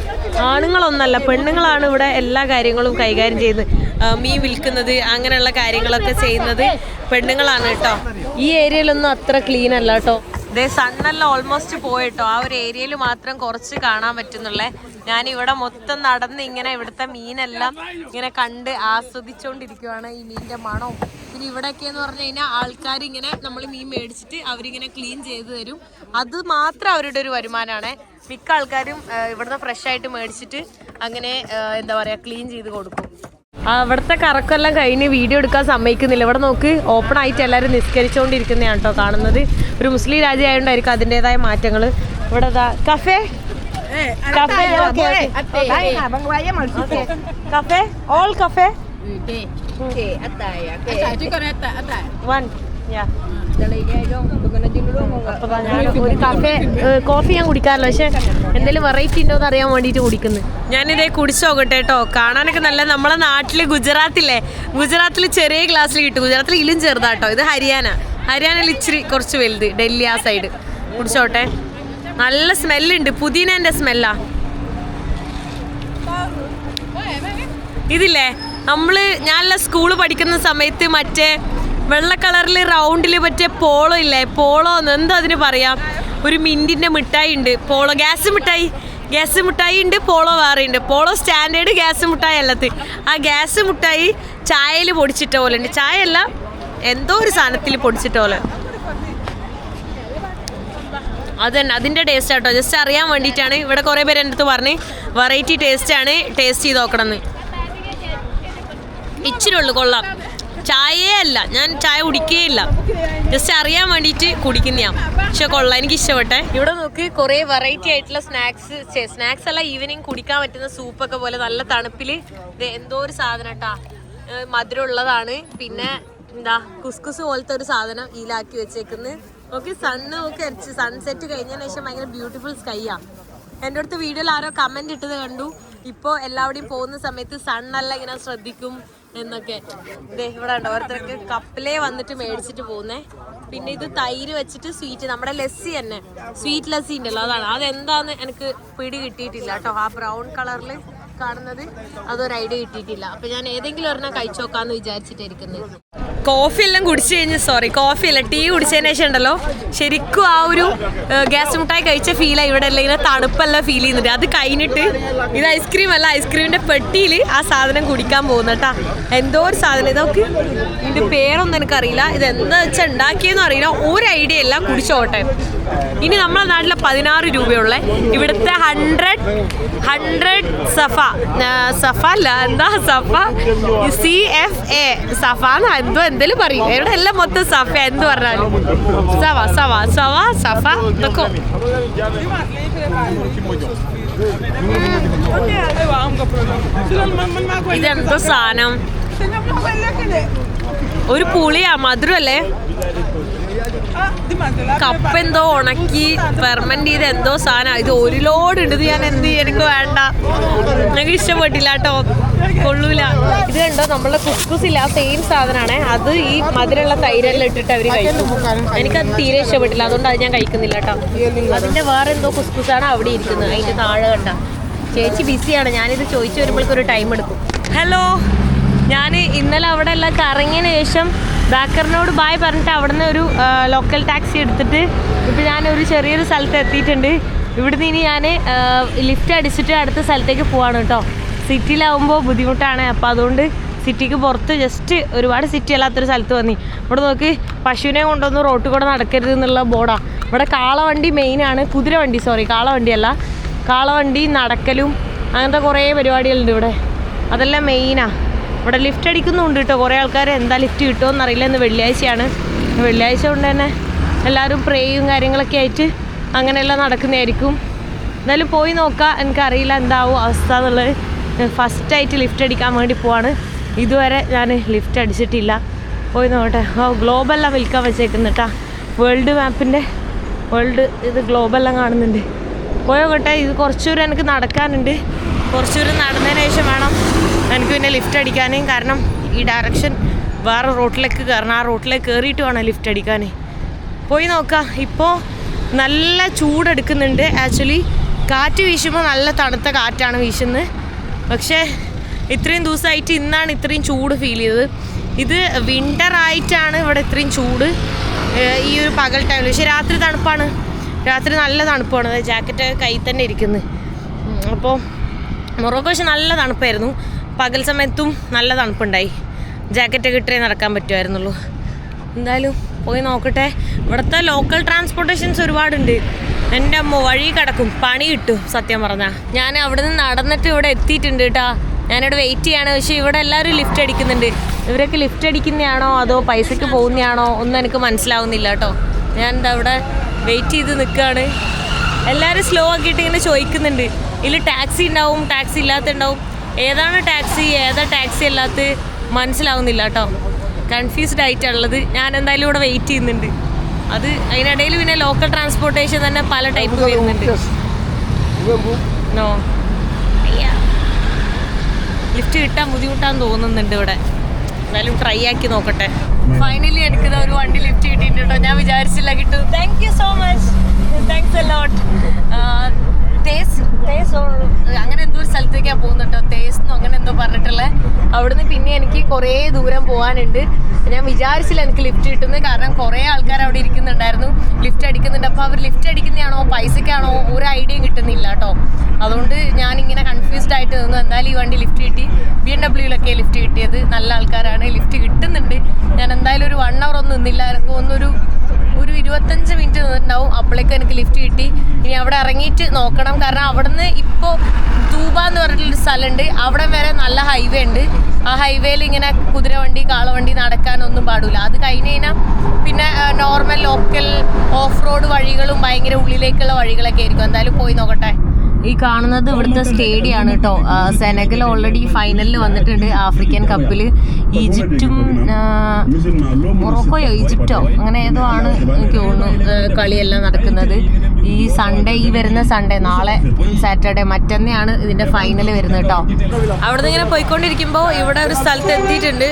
ആണുങ്ങളൊന്നല്ല പെണ്ണുങ്ങളാണ് ഇവിടെ എല്ലാ കാര്യങ്ങളും കൈകാര്യം ചെയ്യുന്നത്. മീൻ വിൽക്കുന്നത് അങ്ങനെയുള്ള കാര്യങ്ങളൊക്കെ ചെയ്യുന്നത് പെണ്ണുങ്ങളാണ് കേട്ടോ. ഈ ഏരിയയിലൊന്നും അത്ര ക്ലീൻ അല്ല കേട്ടോ. ദേ സണ്ണെല്ലാം ഓൾമോസ്റ്റ് പോയിട്ടോ. ആ ഒരു ഏരിയയിൽ മാത്രം കുറച്ച് കാണാൻ പറ്റുന്നുള്ളേ. ഞാൻ ഇവിടെ മൊത്തം നടന്ന് ഇങ്ങനെ ഇവിടുത്തെ മീനെല്ലാം ഇങ്ങനെ കണ്ട് ആസ്വദിച്ചുകൊണ്ടിരിക്കുവാണ് ഈ മീനിന്റെ മണവും. പിന്നെ ഇവിടെയൊക്കെ എന്ന് പറഞ്ഞു കഴിഞ്ഞാൽ ആൾക്കാർ ഇങ്ങനെ നമ്മൾ മീൻ മേടിച്ചിട്ട് അവരിങ്ങനെ ക്ലീൻ ചെയ്ത് തരും. അത് മാത്രം അവരുടെ ഒരു വരുമാനമാണ്. മിക്ക ആൾക്കാരും ഇവിടുന്ന് ഫ്രഷ് ആയിട്ട് മേടിച്ചിട്ട് അങ്ങനെ എന്താ പറയാ ക്ലീൻ ചെയ്ത് കൊടുക്കും. അവിടുത്തെ കറക്കെല്ലാം കഴിഞ്ഞ് വീഡിയോ എടുക്കാൻ സമ്മതിക്കുന്നില്ല. ഇവിടെ നോക്ക് ഓപ്പൺ ആയിട്ട് എല്ലാവരും നിസ്കരിച്ചുകൊണ്ടിരിക്കുന്നതാണ് കേട്ടോ കാണുന്നത്. ഒരു മുസ്ലിം രാജ്യമായതുകൊണ്ടായിരിക്കും അതിന്റെതായ മാറ്റങ്ങൾ ഇവിടെ cafe? Cafe cafe? All cafe? One ഒരു കഫേ കോഫി ഞാൻ കുടിക്കാറില്ല. പക്ഷെ എന്തെങ്കിലും വെറൈറ്റി ഉണ്ടോ എന്ന് അറിയാൻ വേണ്ടിട്ട് കുടിക്കുന്നു. ഞാനിതേ കുടിച്ചു നോക്കട്ടെ കേട്ടോ. കാണാനൊക്കെ നല്ല നമ്മളെ നാട്ടിൽ ഗുജറാത്തില്ലേ? ഗുജറാത്തിൽ ചെറിയ ഗ്ലാസ്സിൽ കിട്ടും. ഗുജറാത്തിൽ ഇലും ചെറുതാട്ടോ. ഇത് ഹരിയാന. ഹരിയാനയിൽ ഇച്ചിരി കുറച്ച് വലുത്. ഡൽഹി ആ സൈഡ് കുടിച്ചോട്ടെ. നല്ല സ്മെല്ലുണ്ട് പുതിനേന്റെ സ്മെല്ലാ ഇതില്ലേ? നമ്മൾ ഞാനെല്ലാം സ്കൂൾ പഠിക്കുന്ന സമയത്ത് മറ്റേ വെള്ള കളറിൽ റൗണ്ടിൽ പറ്റിയ പോളോ ഇല്ലേ? പോളോ എന്ന് എന്താ അതിന് പറയാം. ഒരു മിന്റിന്റെ മിഠായി ഉണ്ട്. പോളോ ഗ്യാസ് മിഠായി. ഗ്യാസ് മിഠായി ഉണ്ട് പോളോ വേറെ ഉണ്ട്. പോളോ സ്റ്റാൻഡേർഡ് ഗ്യാസ് മിഠായി അല്ലത്ത് ആ ഗ്യാസ് മിഠായി ചായയിൽ പൊടിച്ചിട്ട പോലെ ഉണ്ട്. ചായ അല്ല എന്തോ ഒരു സാധനത്തിൽ പൊടിച്ചിട്ട പോലെ. അത് തന്നെ അതിന്റെ ടേസ്റ്റ് ആട്ടോ. ജസ്റ്റ് അറിയാൻ വേണ്ടിയിട്ടാണ് ഇവിടെ കുറേ പേര് എന്റെ അടുത്ത് പറഞ്ഞ് വെറൈറ്റി ടേസ്റ്റ് ആണ് ടേസ്റ്റ് ചെയ്ത് നോക്കണം എന്ന് ഇച്ചിരി ഉള്ളു കൊള്ളാം. ചായയേ അല്ല ഞാൻ ചായ കുടിക്കുകയില്ല ജസ്റ്റ് അറിയാൻ വേണ്ടിയിട്ട് കുടിക്കുന്ന ഞാൻ പക്ഷെ കൊള്ളാം എനിക്ക് ഇഷ്ടപ്പെട്ടെ ഇവിടെ നോക്ക് കുറേ വെറൈറ്റി ആയിട്ടുള്ള സ്നാക്സ് സ്നാക്സ് അല്ല ഈവനിങ് കുടിക്കാൻ പറ്റുന്ന സൂപ്പൊക്കെ പോലെ നല്ല തണുപ്പിൽ ഇത് എന്തോ ഒരു സാധനം കേട്ടാ മധുരം ഉള്ളതാണ് പിന്നെ എന്താ കുസ്കുസ് പോലത്തെ ഒരു സാധനം ഈലാക്കി വെച്ചേക്കുന്നത് ഓക്കെ സണ്ണ് ഒക്കെ അരച്ച് സൺസെറ്റ് കഴിഞ്ഞതിന് ശേഷം ഭയങ്കര ബ്യൂട്ടിഫുൾ സ്കൈയാ എന്റെ അടുത്ത് വീഡിയോയിൽ ആരോ കമന്റ് ഇട്ടത് കണ്ടു. ഇപ്പോൾ എല്ലാവിടെയും പോകുന്ന സമയത്ത് സണ്ണല്ല ഇങ്ങനെ ശ്രദ്ധിക്കും. എന്നൊക്കെ. ദേ ഇവിടെ ഉണ്ട് ഓരോരുത്തർക്ക് കപ്പിലേ വന്നിട്ട് മേടിച്ചിട്ട് പോകുന്നേ. പിന്നെ ഇത് തൈര് വെച്ചിട്ട് സ്വീറ്റ് നമ്മുടെ ലസ്സി തന്നെ. സ്വീറ്റ് ലസ്സി ഉണ്ടല്ലോ അതാണ്. അതെന്താന്ന് എനിക്ക് പിടി കിട്ടിയിട്ടില്ല കേട്ടോ. ആ ബ്രൗൺ കളറിൽ കാണുന്നത്. അതൊരു ഐഡിയ കിട്ടിയിട്ടില്ല. അപ്പൊ ഞാൻ ഏതെങ്കിലും ഒരെണ്ണം കഴിച്ചു നോക്കാന്ന് വിചാരിച്ചിട്ടായിരിക്കുന്നത് കോഫി എല്ലാം കുടിച്ചു കഴിഞ്ഞ് സോറി കോഫി അല്ല ടീ കുടിച്ചതിന് ശേഷം ഉണ്ടല്ലോ ശരിക്കും ആ ഒരു ഗ്യാസ് മുട്ടായി കഴിച്ച ഫീലാണ് ഇവിടെ അല്ലെങ്കിൽ തണുപ്പെല്ലാം ഫീൽ ചെയ്യുന്നത്. അത് കഴിഞ്ഞിട്ട് ഇത് ഐസ്ക്രീം അല്ല ഐസ്ക്രീമിന്റെ പെട്ടിയിൽ ആ സാധനം കുടിക്കാൻ പോകുന്നട്ടാ എന്തോ ഒരു സാധനം ഇതൊക്കെ ഇതിന്റെ പേരൊന്നും എനിക്കറിയില്ല. ഇത് എന്താ വെച്ചാൽ ഉണ്ടാക്കിയെന്നും അറിയില്ല. ഒരു ഐഡിയ ഇല്ല. കുടിച്ചോട്ടെ. ഇനി നമ്മളെ നാട്ടിലെ പതിനാറ് രൂപയുള്ള. ഇവിടുത്തെ ഹൺഡ്രഡ് ഹൺഡ്രഡ് സഫ. സഫ അല്ല. എന്താ സഫ? സി എഫ് എ സഫ എന്നാ എന്തോ എന്തേലും പറയും. ഇവിടെ എല്ലാം മൊത്തം സഫ എന്ത് പറഞ്ഞാലും. സവ സവ സവ സഫ. ഇതൊക്കെ ഇതെന്തോ സാധനം? ഒരു പുളിയാ മധുരല്ലേ? കപ്പ എന്തോ ഉണക്കി ഫെർമെന്റ് ചെയ്ത് എന്തോ സാധനം. ഇത് ഒരു ലോഡ് ഉണ്ട് ഞാൻ എന്ത്? എനിക്ക് വേണ്ട. എനിക്ക് ഇഷ്ടപ്പെട്ടില്ല കേട്ടോ. കൊള്ളൂല. ഇത് കണ്ടോ നമ്മളെ കുസ്കുസ് ഇല്ല സെയിം സാധനമാണ് അത് ഈ മധുരമുള്ള തൈരെല്ലാം ഇട്ടിട്ട് അവർ കഴിക്കും. എനിക്കത് തീരെ ഇഷ്ടപ്പെട്ടില്ല. അതുകൊണ്ട് അത് ഞാൻ കഴിക്കുന്നില്ല കേട്ടോ. അതിന്റെ വേറെ എന്തോ കുസ്കുസാണ് അവിടെ ഇരിക്കുന്നത്. അതിന്റെ താഴെ കണ്ട. ചേച്ചി ബിസിയാണ് ഞാനിത് ചോദിച്ചു വരുമ്പോഴേക്കൊരു ടൈം എടുക്കും. ഹലോ ഞാൻ ഇന്നലെ അവിടെ എല്ലാം കറങ്ങിയതിന് ശേഷം ബാക്കറിനോട് ബായ് പറഞ്ഞിട്ട് അവിടുന്ന് ഒരു ലോക്കൽ ടാക്സി എടുത്തിട്ട് ഇപ്പം ഞാൻ ഒരു ചെറിയൊരു സ്ഥലത്ത് എത്തിയിട്ടുണ്ട്. ഇവിടുന്ന് ഇനി ഞാൻ ലിഫ്റ്റ് അടിച്ചിട്ട് അടുത്ത സ്ഥലത്തേക്ക് പോവാണ് കേട്ടോ. സിറ്റിയിലാവുമ്പോൾ ബുദ്ധിമുട്ടാണ്. അപ്പോൾ അതുകൊണ്ട് സിറ്റിക്ക് പുറത്ത് ജസ്റ്റ് ഒരുപാട് സിറ്റി അല്ലാത്തൊരു സ്ഥലത്ത് വന്നി. ഇവിടെ നോക്ക് പശുവിനെ കൊണ്ടൊന്ന് റോട്ടിൽ കൂടെ നടക്കരുത് എന്നുള്ള ബോർഡാണ് ഇവിടെ കാളവണ്ടി മെയിനാണ് കുതിരവണ്ടി സോറി കാളവണ്ടിയല്ല കാളവണ്ടി നടക്കലും അങ്ങനത്തെ കുറേ പരിപാടികളുണ്ട് ഇവിടെ. അതെല്ലാം മെയിനാണ് ഇവിടെ ലിഫ്റ്റ് അടിക്കുന്നുണ്ട് കേട്ടോ. കുറേ ആൾക്കാർ എന്താ ലിഫ്റ്റ് കിട്ടുമോ അറിയില്ല ഇന്ന് വെള്ളിയാഴ്ചയാണ്. വെള്ളിയാഴ്ച കൊണ്ട് തന്നെ എല്ലാവരും പ്രേയും കാര്യങ്ങളൊക്കെ ആയിട്ട് അങ്ങനെയെല്ലാം നടക്കുന്നതായിരിക്കും. എന്തായാലും പോയി നോക്കാം. എനിക്കറിയില്ല എന്താവും അവസ്ഥ എന്നുള്ളത്. ഫസ്റ്റായിട്ട് ലിഫ്റ്റ് അടിക്കാൻ വേണ്ടി പോവാണ്. ഇതുവരെ ഞാൻ ലിഫ്റ്റ് അടിച്ചിട്ടില്ല. പോയി നോക്കട്ടെ. ഓ ഗ്ലോബെല്ലാം വിൽക്കാൻ വെച്ചേക്കുന്നു കേട്ടോ. വേൾഡ് മാപ്പിന്റെ വേൾഡ് ഇത് ഗ്ലോബെല്ലാം കാണുന്നുണ്ട്. പോയോട്ടെ ഇത് കുറച്ചുകൂരം എനിക്ക് നടക്കാനുണ്ട്. കുറച്ചുകൂരം നടന്നതിന് ശേഷം വേണം എനിക്ക് പിന്നെ ലിഫ്റ്റ് അടിക്കാനും. കാരണം ഈ ഡയറക്ഷൻ വേറെ റോട്ടിലേക്ക് കയറണം. ആ റോട്ടിലേക്ക് കയറിയിട്ട് വേണം ലിഫ്റ്റ് അടിക്കാൻ പോയി നോക്കാം. ഇപ്പോൾ നല്ല ചൂടെടുക്കുന്നുണ്ട് ആക്ച്വലി കാറ്റ് വീശുമ്പോൾ നല്ല തണുത്ത കാറ്റാണ് വീശുന്നത്. പക്ഷേ ഇത്രയും ദിവസമായിട്ട് ഇന്നാണ് ഇത്രയും ചൂട് ഫീൽ ചെയ്തത്. ഇത് വിന്റർ ആയിട്ടാണ് ഇവിടെ ഇത്രയും ചൂട്. ഈ ഒരു പകൽ ടൈമിൽ പക്ഷേ രാത്രി തണുപ്പാണ്. രാത്രി നല്ല തണുപ്പാണ്. ജാക്കറ്റ് കയ്യിൽ തന്നെ ഇരിക്കുന്നത് അപ്പോൾ മൊറോക്കോ പക്ഷെ നല്ല തണുപ്പായിരുന്നു. പകൽ സമയത്തും നല്ല തണുപ്പുണ്ടായി. ജാക്കറ്റൊക്കെ ഇട്ടേ നടക്കാൻ പറ്റുമായിരുന്നുള്ളൂ എന്തായാലും പോയി നോക്കട്ടെ. ഇവിടുത്തെ ലോക്കൽ ട്രാൻസ്പോർട്ടേഷൻസ് ഒരുപാടുണ്ട്. എന്റെ അമ്മ വഴി കിടക്കും. പണി കിട്ടും സത്യം പറഞ്ഞാൽ ഞാൻ അവിടെ നിന്ന് നടന്നിട്ട് ഇവിടെ എത്തിയിട്ടുണ്ട് കേട്ടാ ഞാനിവിടെ വെയിറ്റ് ചെയ്യാണ്. പക്ഷേ ഇവിടെ എല്ലാവരും ലിഫ്റ്റ് അടിക്കുന്നുണ്ട്. ഇവരൊക്കെ ലിഫ്റ്റ് അടിക്കുന്നതാണോ അതോ പൈസയ്ക്ക് പോകുന്നതാണോ ഒന്നും എനിക്ക് മനസ്സിലാവുന്നില്ല കേട്ടോ ഞാൻ ഇവിടെ വെയിറ്റ് ചെയ്ത് നിൽക്കുകയാണ് എല്ലാവരും സ്ലോ ആക്കിയിട്ട് ഇങ്ങനെ ചോദിക്കുന്നുണ്ട്. ഇതിൽ ടാക്സി ഉണ്ടാവും ടാക്സി ഇല്ലാത്തുണ്ടാവും ഏതാണ് ടാക്സി ഏതാ ടാക്സി അല്ലാത്ത മനസ്സിലാവുന്നില്ല കേട്ടോ. കൺഫ്യൂസ്ഡ് ആയിട്ടുള്ളത് ഞാൻ എന്തായാലും ഇവിടെ വെയിറ്റ് ചെയ്യുന്നുണ്ട്. അത് അതിനിടയിൽ പിന്നെ ലോക്കൽ ട്രാൻസ്പോർട്ടേഷൻ തന്നെ പല ടൈപ്പ് വരുന്നുണ്ട്. നോ ലിഫ്റ്റ് കിട്ടാൻ ബുദ്ധിമുട്ടാന്ന് തോന്നുന്നുണ്ട് ഇവിടെ. എന്തായാലും ട്രൈ ആക്കി നോക്കട്ടെ. ഫൈനലി എനിക്ക് ഒരു വണ്ടി ലിഫ്റ്റ് കിട്ടിയിട്ടുണ്ട് ഞാൻ വിചാരിച്ചില്ല കിട്ടും. Thank you so much thanks a lot അങ്ങനെ എന്തോ ഒരു സ്ഥലത്തേക്കാണ് പോകുന്നുണ്ടോ തേസ് അങ്ങനെ എന്തോ പറഞ്ഞിട്ടുള്ള. അവിടുന്ന് പിന്നെ എനിക്ക് കുറേ ദൂരം പോകാനുണ്ട് ഞാൻ വിചാരിച്ചില്ല എനിക്ക് ലിഫ്റ്റ് കിട്ടുന്നത് കാരണം കുറേ ആൾക്കാർ അവിടെ ഇരിക്കുന്നുണ്ടായിരുന്നു. ലിഫ്റ്റ് അടിക്കുന്നുണ്ട്. അപ്പോൾ അവർ ലിഫ്റ്റ് അടിക്കുന്നതാണോ പൈസക്കാണോ ഒരു ഐഡിയയും കിട്ടുന്നില്ല കേട്ടോ. അതുകൊണ്ട് ഞാൻ ഇങ്ങനെ കൺഫ്യൂസ്ഡ് ആയിട്ട് നിന്നു. എന്തായാലും ഈ വണ്ടി ലിഫ്റ്റ് കിട്ടി. ബി എം ഡബ്ല്യൂലൊക്കെ ലിഫ്റ്റ് കിട്ടിയത്. നല്ല ആൾക്കാരാണ്. ലിഫ്റ്റ് കിട്ടുന്നുണ്ട്. ഞാൻ എന്തായാലും ഒരു വൺ അവർ ഒന്നും നിന്നില്ല ഒന്നൊരു ഒരു ഇരുപത്തഞ്ച് മിനിറ്റ് നിന്നിട്ടുണ്ടാവും. അപ്പോഴേക്കും എനിക്ക് ലിഫ്റ്റ് കിട്ടി. ഇനി അവിടെ ഇറങ്ങിയിട്ട് നോക്കണം. കാരണം അവിടുന്ന് ഇപ്പോൾ ദൂബ എന്ന് പറഞ്ഞിട്ടുള്ളൊരു സ്ഥലമുണ്ട്. അവിടെ വരെ നല്ല ഹൈവേ ഉണ്ട്. ആ ഹൈവേയിൽ ഇങ്ങനെ കുതിരവണ്ടി കാളവണ്ടി നടക്കാനൊന്നും പാടില്ല. അത് കഴിഞ്ഞ് കഴിഞ്ഞാൽ പിന്നെ നോർമൽ ലോക്കൽ ഓഫ് റോഡ് വഴികളും ഭയങ്കര ഉള്ളിലേക്കുള്ള വഴികളൊക്കെ ആയിരിക്കും. എന്തായാലും പോയി നോക്കട്ടെ. ഈ കാണുന്നത് ഇവിടുത്തെ സ്റ്റേഡിയം ആണ് കേട്ടോ സെനഗൽ ഓൾറെഡി ഫൈനലിൽ വന്നിട്ടുണ്ട്. ആഫ്രിക്കൻ കപ്പിൽ ഈജിപ്റ്റും മൊറോക്കോയോ? ഈജിപ്റ്റോ? അങ്ങനെ ഏതോ ആണ് എനിക്ക് തോന്നുന്നു കളിയെല്ലാം നടക്കുന്നത്. ഈ സൺഡേ ഈ വരുന്ന സൺഡേ നാളെ സാറ്റർഡേ മറ്റന്നെയാണ് ഇതിന്റെ ഫൈനൽ വരുന്നത് കേട്ടോ. അവിടെ ഇങ്ങനെ പോയിക്കൊണ്ടിരിക്കുമ്പോൾ ഇവിടെ ഒരു സ്ഥലത്ത് എത്തിയിട്ടുണ്ട്.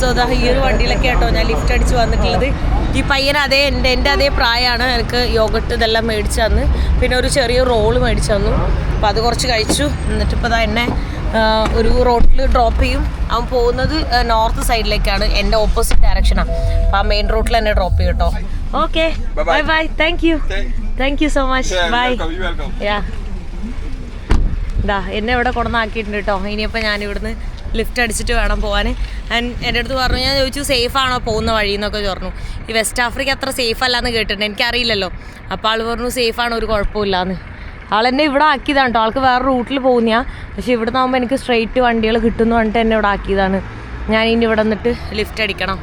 സോ ദാ ഈ ഒരു വണ്ടിയിലൊക്കെ കേട്ടോ ഞാൻ ലിഫ്റ്റ് അടിച്ച് വന്നിട്ടുള്ളത്. ഈ പയ്യൻ അതേ എന്റെ എന്റെ അതേ പ്രായമാണ്. എനിക്ക് യോഗട്ട് ഇതെല്ലാം മേടിച്ചു തന്ന്. പിന്നെ ഒരു ചെറിയ റോൾ മേടിച്ചു തന്നു. അപ്പോൾ അത് കുറച്ച് കഴിച്ചു. എന്നിട്ട് ഇപ്പോൾ എന്നെ ഒരു റോഡിൽ ഡ്രോപ്പ് ചെയ്യും. അവൻ പോകുന്നത് നോർത്ത് സൈഡിലേക്കാണ് എന്റെ ഓപ്പോസിറ്റ് ഡയറക്ഷനാണ് അപ്പോൾ ആ മെയിൻ റോഡിൽ എന്നെ ഡ്രോപ്പ് ചെയ്യും കേട്ടോ okay bye bye thank you thank you so much bye ya ഇതാ എന്നെ ഇവിടെ കൊണ്ടുവന്നാക്കിയിട്ടുണ്ട് കേട്ടോ ഇനിയിപ്പോൾ ഞാൻ ഇവിടുന്ന് ലിഫ്റ്റ് അടിച്ചിട്ട് വേണം പോകാൻ ആൻഡ് എന്റെ അടുത്ത് പറഞ്ഞു ഞാൻ ചോദിച്ചു സേഫ് ആണോ പോകുന്ന വഴി? എന്നൊക്കെ പറഞ്ഞു ഈ വെസ്റ്റ് ആഫ്രിക്ക അത്ര സേഫ് അല്ലാന്ന് കേട്ടിട്ടുണ്ട്. എനിക്കറിയില്ലല്ലോ. അപ്പോൾ ആൾ പറഞ്ഞു സേഫ് ആണ് ഒരു കുഴപ്പമില്ലാന്ന്. ആളെന്നെ ഇവിടെ ആക്കിയതാണ് കേട്ടോ ആൾക്ക് വേറെ റൂട്ടിൽ പോകുന്ന പക്ഷെ ഇവിടെ നിന്നാകുമ്പോൾ എനിക്ക് സ്ട്രെയിറ്റ് വണ്ടികൾ കിട്ടുമെന്ന് പറഞ്ഞിട്ട് എന്നെ ഇവിടെ ആക്കിയതാണ്. ഞാൻ ഇനി ഇവിടെ നിന്നിട്ട് ലിഫ്റ്റ് അടിക്കണം.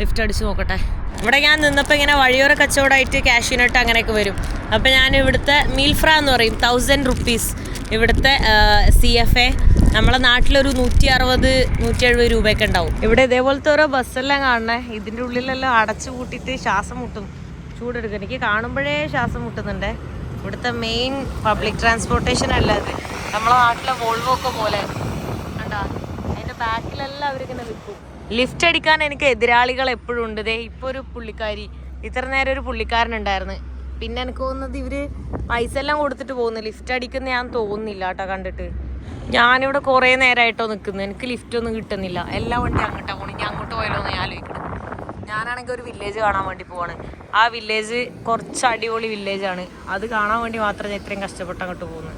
ലിഫ്റ്റ് അടിച്ച് നോക്കട്ടെ. ഇവിടെ ഞാൻ നിന്നപ്പോൾ ഇങ്ങനെ വഴിയോര കച്ചവടമായിട്ട് കാഷ്യൂനട്ട് അങ്ങനെയൊക്കെ വരും. അപ്പോൾ ഞാൻ ഇവിടുത്തെ മീൽഫ്ര എന്ന് പറയും തൗസൻഡ് റുപ്പീസ് ഇവിടുത്തെ സി എഫ് എ നമ്മളെ നാട്ടിലൊരു നൂറ്റി അറുപത് നൂറ്റി എഴുപത് രൂപയൊക്കെ ഉണ്ടാവും. ഇവിടെ ഇതേപോലത്തെ ഓരോ ബസ്സെല്ലാം കാണണേ ഇതിന്റെ ഉള്ളിലെല്ലാം അടച്ചു കൂട്ടിയിട്ട് ശ്വാസം മുട്ടും. ചൂടെടുക്കും. എനിക്ക് കാണുമ്പോഴേ ശ്വാസം മുട്ടുന്നുണ്ട്. ഇവിടുത്തെ മെയിൻ പബ്ലിക് ട്രാൻസ്പോർട്ടേഷൻ അല്ല ഇത്. നമ്മളെ നാട്ടിലെ വോൾവോ ഒക്കെ പോലെ. കണ്ടാ? അതിന്റെ ബാക്കിലെല്ലാം അവരിങ്ങനെ നിൽക്കും. ലിഫ്റ്റ് അടിക്കാൻ എനിക്ക് എതിരാളികൾ എപ്പോഴും ഉണ്ട്. ദേ ഇപ്പൊ ഒരു പുള്ളിക്കാരി ഇത്ര നേരം ഒരു പുള്ളിക്കാരൻ ഉണ്ടായിരുന്നു. പിന്നെ എനിക്ക് തോന്നുന്നത് ഇവർ പൈസ എല്ലാം കൊടുത്തിട്ട് പോകുന്നു. ലിഫ്റ്റ് അടിക്കുന്ന ഞാൻ തോന്നുന്നില്ല കേട്ടോ കണ്ടിട്ട്. ഞാനിവിടെ കുറേ നേരമായിട്ടോ നിൽക്കുന്നു. എനിക്ക് ലിഫ്റ്റ് ഒന്നും കിട്ടുന്നില്ല. എല്ലാ വണ്ടി അങ്ങോട്ടാ പോണി. ഞാൻ അങ്ങോട്ട് പോയാലോ എന്ന് ഞാൻ ആലോചിക്കണം ഞാനാണെങ്കിൽ ഒരു വില്ലേജ് കാണാൻ വേണ്ടി പോവാണ്. ആ വില്ലേജ് കുറച്ച് അടിപൊളി വില്ലേജാണ് അത് കാണാൻ വേണ്ടി മാത്രം ഞാൻ ഇത്രയും കഷ്ടപ്പെട്ട് അങ്ങോട്ട് പോകുന്നത്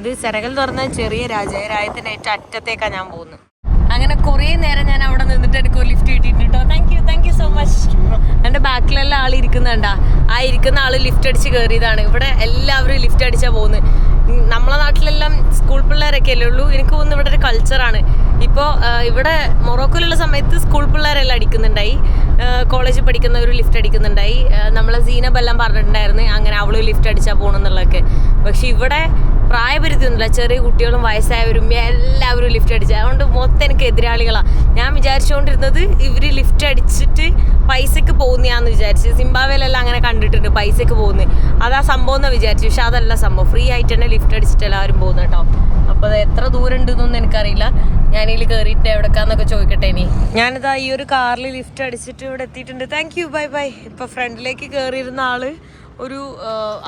ഇത് സെനഗൽ തുറന്ന ചെറിയ രാജ്യം രാജ്യത്തിന്റെ ഏറ്റവും അറ്റത്തേക്കാണ് ഞാൻ പോകുന്നത്. അങ്ങനെ കുറേ നേരം ഞാൻ അവിടെ നിന്നിട്ട് എനിക്ക് ലിഫ്റ്റ് കിട്ടിയിട്ടുണ്ട് കേട്ടോ thank you thank you so much എന്റെ ബാക്കിലെല്ലാം ആൾ ഇരിക്കുന്നുണ്ടാ. ആ ഇരിക്കുന്ന ആൾ ലിഫ്റ്റ് അടിച്ച് കയറിയതാണ് ഇവിടെ എല്ലാവരും ലിഫ്റ്റ് അടിച്ചാൽ പോകുന്നത് നമ്മളെ നാട്ടിലെല്ലാം സ്കൂൾ പിള്ളേരൊക്കെ അല്ലേ ഉള്ളൂ. എനിക്ക് തോന്നുന്നു ഇവിടെ ഒരു കൾച്ചറാണ് ഇപ്പോൾ ഇവിടെ മൊറോക്കോയിലുള്ള സമയത്ത് സ്കൂൾ പിള്ളേരെല്ലാം അടിക്കുന്നുണ്ടായി. കോളേജിൽ പഠിക്കുന്നവർ ലിഫ്റ്റ് അടിക്കുന്നുണ്ടായി. നമ്മളെ സീനബെല്ലാം പറഞ്ഞിട്ടുണ്ടായിരുന്നു. അങ്ങനെ അവൾ ലിഫ്റ്റ് അടിച്ചാൽ പോകണമെന്നുള്ളതൊക്കെ പക്ഷെ ഇവിടെ പ്രായപരിധി ഒന്നുമില്ല ചെറിയ കുട്ടികളും വയസ്സായവരും എല്ലാവരും ലിഫ്റ്റ് അടിച്ചു. അതുകൊണ്ട് മൊത്തം എനിക്ക് എതിരാളികളാണ് ഞാൻ വിചാരിച്ചുകൊണ്ടിരുന്നത് ഇവർ ലിഫ്റ്റ് അടിച്ചിട്ട് പൈസക്ക് പോകുന്നതാന്ന് വിചാരിച്ചു. സിംബാവേലെല്ലാം അങ്ങനെ കണ്ടിട്ടുണ്ട് പൈസക്ക് പോകുന്നത് അതാ സംഭവം എന്ന് വിചാരിച്ചു. പക്ഷെ അതല്ല സംഭവം. ഫ്രീ ആയിട്ട് തന്നെ ലിഫ്റ്റ് അടിച്ചിട്ട് എല്ലാവരും പോകുന്നത് കേട്ടോ അപ്പോൾ അത് എത്ര ദൂരം ഉണ്ടെന്നൊന്നും എനിക്കറിയില്ല ഞാനിതിൽ കയറിയിട്ട് എവിടെക്കാന്നൊക്കെ ചോദിക്കട്ടെ ഇനി. ഞാനിതാ ഈ ഒരു കാറിൽ ലിഫ്റ്റ് അടിച്ചിട്ട് ഇവിടെ എത്തിയിട്ടുണ്ട്. താങ്ക് യു ബൈ ബൈ ഇപ്പോൾ ഫ്രണ്ടിലേക്ക് കയറിയിരുന്ന ആൾ ഒരു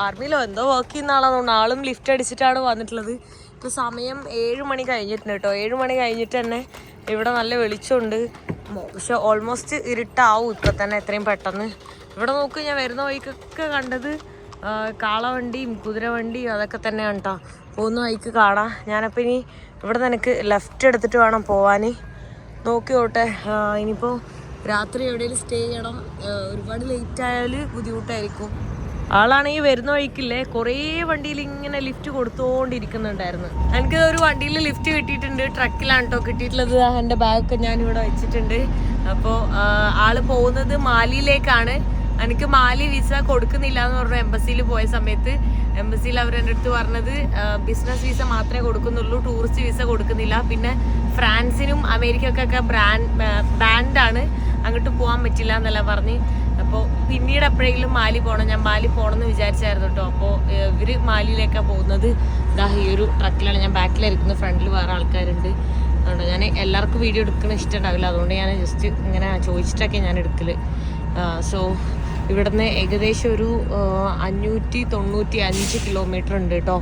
ആർമിയിലോ എന്തോ വർക്ക് ചെയ്യുന്ന ആളാണ്. ആളും ലിഫ്റ്റ് അടിച്ചിട്ടാണ് വന്നിട്ടുള്ളത്. ഇപ്പോൾ സമയം ഏഴ് മണി കഴിഞ്ഞിട്ടുണ്ട് കേട്ടോ. ഏഴ് മണി കഴിഞ്ഞിട്ട് തന്നെ ഇവിടെ നല്ല വെളിച്ചമുണ്ട്. പക്ഷെ ഓൾമോസ്റ്റ് ഇരുട്ടാവും ഇപ്പം തന്നെ എത്രയും പെട്ടെന്ന്. ഇവിടെ നോക്ക് ഞാൻ വരുന്ന വഴിക്കൊക്കെ കണ്ടത് കാളവണ്ടിയും കുതിരവണ്ടിയും അതൊക്കെ തന്നെയാണ് കേട്ടോ പോകുന്ന വഴിക്ക് കാണാം. ഞാനപ്പോൾ ഇനി ഇവിടെ നിനക്ക് ലെഫ്റ്റ് എടുത്തിട്ട് വേണം പോവാൻ നോക്കിയോട്ടെ ഇനിയിപ്പോൾ ഇനിയിപ്പോ രാത്രി എവിടെയെങ്കിലും സ്റ്റേ ചെയ്യണം. ഒരുപാട് ലേറ്റ് ആയാൽ ബുദ്ധിമുട്ടായിരിക്കും. ആളാണെങ്കിൽ വരുന്ന വഴിക്കില്ലേ കുറേ വണ്ടിയിൽ ഇങ്ങനെ ലിഫ്റ്റ് കൊടുത്തോണ്ടിരിക്കുന്നുണ്ടായിരുന്നു. എനിക്ക് ഒരു വണ്ടിയിൽ ലിഫ്റ്റ് കിട്ടിയിട്ടുണ്ട് ട്രക്കിലാണ് കേട്ടോ കിട്ടിയിട്ടുള്ളത്. എന്റെ ബാഗൊക്കെ ഞാൻ ഇവിടെ വെച്ചിട്ടുണ്ട് അപ്പോൾ ആൾ പോകുന്നത് മാലിയിലേക്കാണ്. എനിക്ക് മാലി വിസ കൊടുക്കുന്നില്ല എന്ന് പറഞ്ഞു എംബസിയിൽ പോയ സമയത്ത് എംബസിയിൽ അവർ എന്റെ അടുത്ത് പറഞ്ഞത് ബിസിനസ് വിസ മാത്രമേ കൊടുക്കുന്നുള്ളൂ ടൂറിസ്റ്റ് വിസ കൊടുക്കുന്നില്ല. പിന്നെ ഫ്രാൻസിനും അമേരിക്കക്കൊക്കെ ബ്രാൻഡ് ബാൻഡാണ് അങ്ങോട്ട് പോകാൻ പറ്റില്ല എന്നല്ല പറഞ്ഞ് അപ്പോൾ പിന്നീട് എപ്പോഴെങ്കിലും മാലി പോകണം ഞാൻ മാലി പോകണം എന്ന് വിചാരിച്ചായിരുന്നു കേട്ടോ അപ്പോൾ ഇവർ മാലിയിലേക്കാണ് പോകുന്നത്. ഇതാ ഈ ഒരു ട്രക്കിലാണ് ഞാൻ ബാക്കിലിരിക്കുന്നത്. ഫ്രണ്ടിൽ വേറെ ആൾക്കാരുണ്ട്. അതുകൊണ്ട് ഞാൻ എല്ലാവർക്കും വീഡിയോ എടുക്കണ ഇഷ്ടമുണ്ടാവില്ല അതുകൊണ്ട് ഞാൻ ജസ്റ്റ് ഇങ്ങനെ ചോദിച്ചിട്ടൊക്കെ ഞാൻ എടുക്കൽ സോ ഇവിടുന്ന് ഏകദേശം ഒരു അഞ്ഞൂറ്റി തൊണ്ണൂറ്റി അഞ്ച് കിലോമീറ്റർ ഉണ്ട് കേട്ടോ